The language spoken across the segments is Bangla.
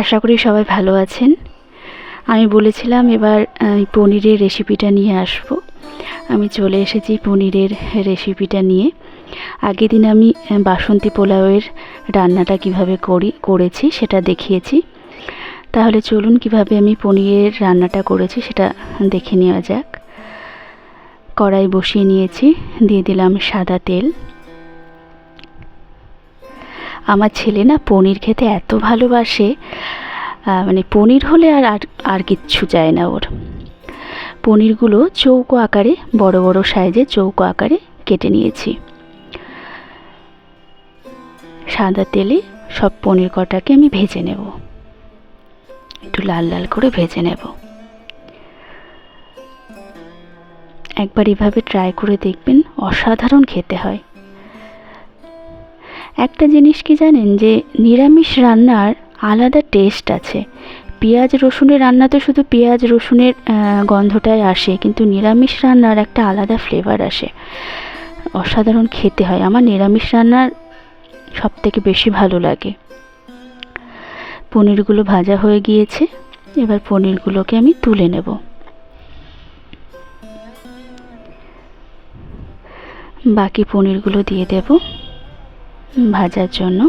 আশা করি সবাই ভালো আছেন। আমি বলেছিলাম এবার পনিরের রেসিপিটা নিয়ে আসব। আমি চলে এসেছি পনিরের রেসিপিটা নিয়ে। আগের দিন আমি বাসন্তী পোলাওয়ের রান্নাটা কীভাবে করি, করেছি সেটা দেখিয়েছি। তাহলে চলুন কীভাবে আমি পনিরের রান্নাটা করেছি সেটা দেখে নেওয়া যাক। কড়াই বসিয়ে নিয়েছি, দিয়ে দিলাম সাদা তেল। আমার ছেলে না পনির খেতে এত ভালোবাসে মানে পনির হলে আর আর কিচ্ছু চায় না ওর। পনিরগুলো চৌকো আকারে, বড় বড় সাইজে চৌকো আকারে কেটে নিয়েছি। সাদা তেলে সব পনির কটাকে আমি ভেজে নেব। একটু লাল লাল করে ভেজে নেব। একবার এভাবে ট্রাই করে দেখবেন, অসাধারণ খেতে হয়। একটা জিনিস কি জানেন? যে নিরামিষ রান্নার আলাদা টেস্ট আছে। পেঁয়াজ রসুনের রান্না তো শুধু পেঁয়াজ রসুনের গন্ধটাই আসে, কিন্তু নিরামিষ রান্নার একটা আলাদা ফ্লেভার আসে। অসাধারণ খেতে হয়। আমার নিরামিষ রান্নার সব থেকে বেশি ভালো লাগে। পনিরগুলো ভাজা হয়ে গিয়েছে। এবার পনিরগুলোকে আমি তুলে নেব। বাকি পনিরগুলো দিয়ে দেব। ভাজার জন্য।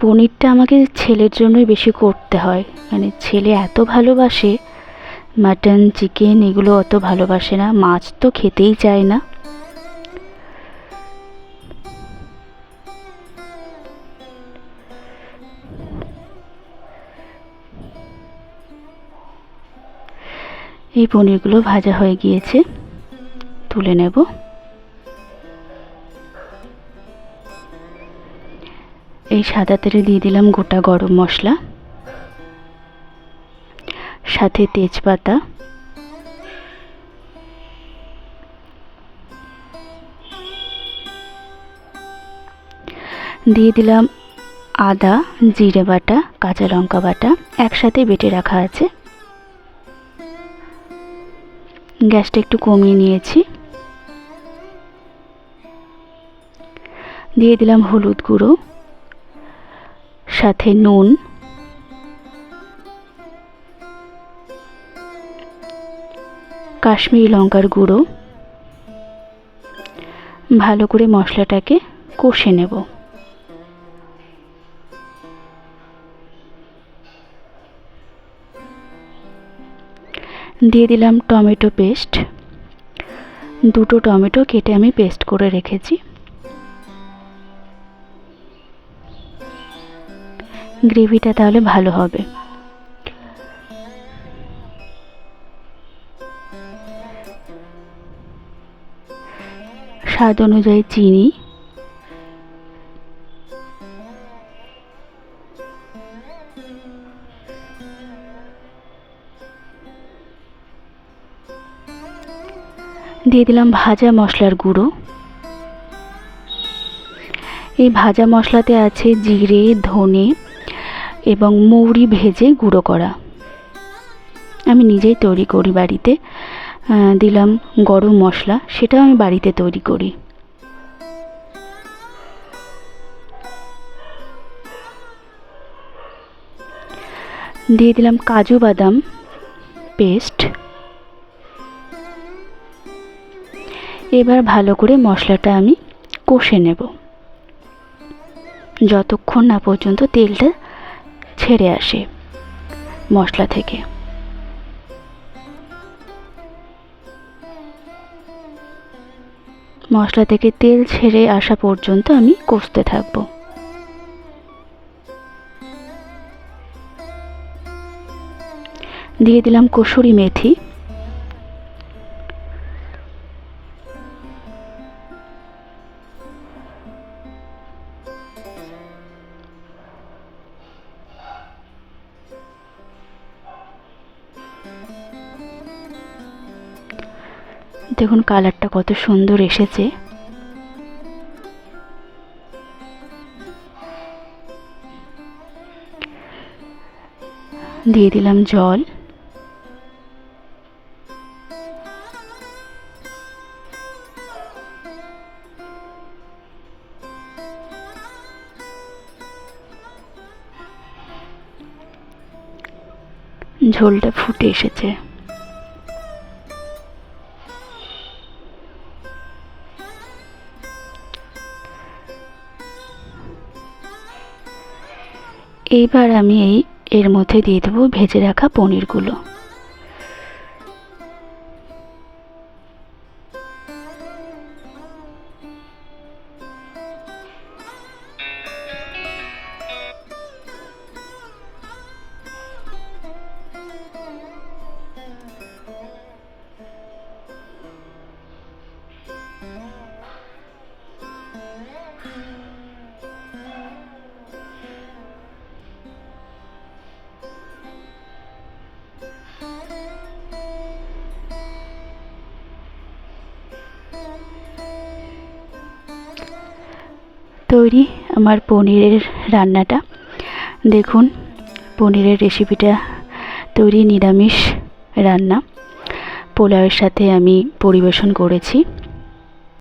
পনিরটা আমাকে ছেলের জন্যই বেশি করতে হয়। মানে ছেলে এত ভালোবাসে, মাটন, চিকেন এগুলো অত ভালোবাসে না, মাছ তো খেতেই চায় না। এই পনিরগুলো ভাজা হয়ে গিয়েছে। তুলে নেব। এই সাদা তেলে দিয়ে দিলাম গোটা গরম মশলা। সাথে তেজপাতা। দিয়ে দিলাম আদা, জিরে বাটা, কাঁচা লঙ্কা বাটা একসাথে বেটে রাখা আছে। গ্যাসটা একটু কমিয়ে নিয়েছি। দিয়ে দিলাম হলুদ গুঁড়ো, সাথে নুন, কাশ্মীরি লঙ্কার গুঁড়ো। ভালো করে মশলাটাকে কষে নেব। দিয়ে দিলাম টমেটো পেস্ট। দুটো টমেটো কেটে আমি পেস্ট করে রেখেছি। গ্রেভিটা তাহলে ভালো হবে। স্বাদ অনুযায়ী চিনি। দিয়ে দিলাম ভাজা মশলার গুঁড়ো। এই ভাজা মশলাতে আছে জিরে, ধনে এবং মৌরি ভেজে গুঁড়ো করা। আমি নিজেই তৈরি করি বাড়িতে। দিলাম গরম মশলা, সেটাও আমি বাড়িতে তৈরি করি। দিয়ে দিলাম কাজু বাদাম পেস্ট। এবার ভালো করে মশলাটা আমি কষে নেব। যতক্ষণ না পর্যন্ত তেলটা ছেড়ে আসে মশলা থেকে। মশলা থেকে তেল ছেড়ে আসা পর্যন্ত আমি কষতে থাকব। দিয়ে দিলাম কসুরি মেথি। দেখুন কালারটা কত সুন্দর এসেছে। দিয়ে দিলাম জল। ঝোলটা ফুটে এসেছে। এইবার আমি এই এর মধ্যে দিয়ে দেবো ভেজে রাখা পনিরগুলো। তৈরি আমার পনিরের রান্নাটা। দেখুন, পনিরের রেসিপিটা তৈরি নিরামিষ রান্না। পোলাওয়ের সাথে আমি পরিবেশন করেছি।